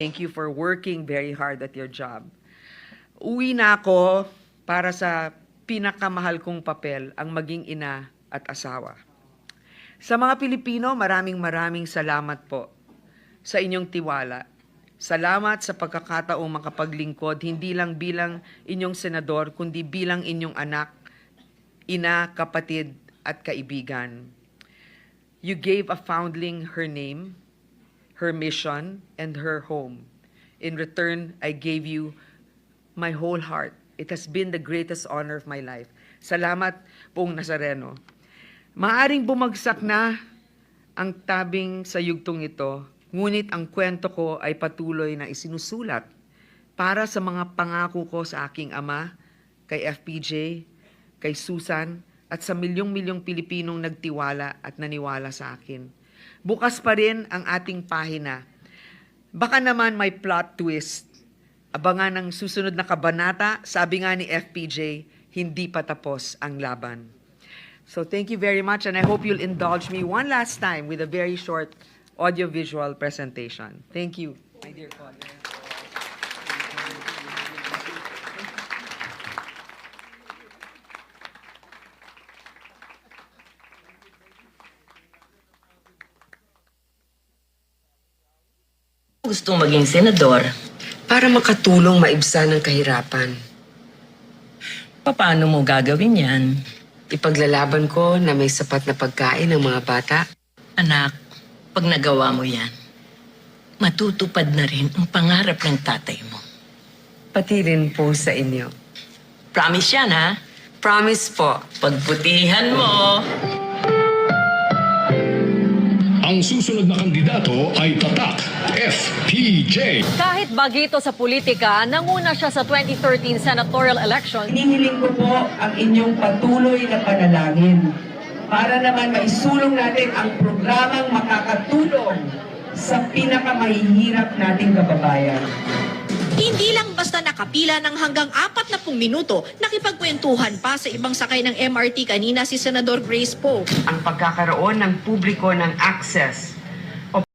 Thank you for working very hard at your job. Uwi na ako para sa pinakamahal kong papel, ang maging ina at asawa. Sa mga Pilipino, maraming maraming salamat po sa inyong tiwala. Salamat sa pagkakataong makapaglingkod hindi lang bilang inyong senador, kundi bilang inyong anak, ina, kapatid at kaibigan. You gave a foundling her name, her mission, and her home. In return, I gave you my whole heart. It has been the greatest honor of my life. Salamat pong Nazareno. Maaring bumagsak na ang tabing sa yugtong ito, ngunit ang kwento ko ay patuloy na isinusulat para sa mga pangako ko sa aking ama, kay FPJ, kay Susan, at sa milyong-milyong Pilipinong nagtiwala at naniwala sa akin. Bukas pa rin ang ating pahina. Baka naman may plot twist. Abangan ang susunod na kabanata, sabi nga ni FPJ, hindi pa tapos ang laban. So thank you very much and I hope you'll indulge me one last time with a very short audiovisual presentation. Thank you, my dear colleagues. Gusto maging senador, para makatulong maibsan ang kahirapan. paano mo gagawin yan? Ipaglalaban ko na may sapat na pagkain ng mga bata. Anak, pag nagawa mo yan, matutupad na rin ang pangarap ng tatay mo. Pati rin po sa inyo. Promise yan, ha? Promise po. Pagbutihan mo. Ang susunod na kandidato ay Tatak FPJ. Kahit bagito sa politika, nanguna siya sa 2013 senatorial election. Hinihiling ko po ang inyong patuloy na panalangin para naman maisulong natin ang programang makakatulong sa pinakamahihirap nating kababayan. Hindi lang basta nakapila ng hanggang 40 minuto, nakipagkwentuhan pa sa ibang sakay ng MRT kanina si Senador Grace Poe. Ang pagkakaroon ng publiko ng access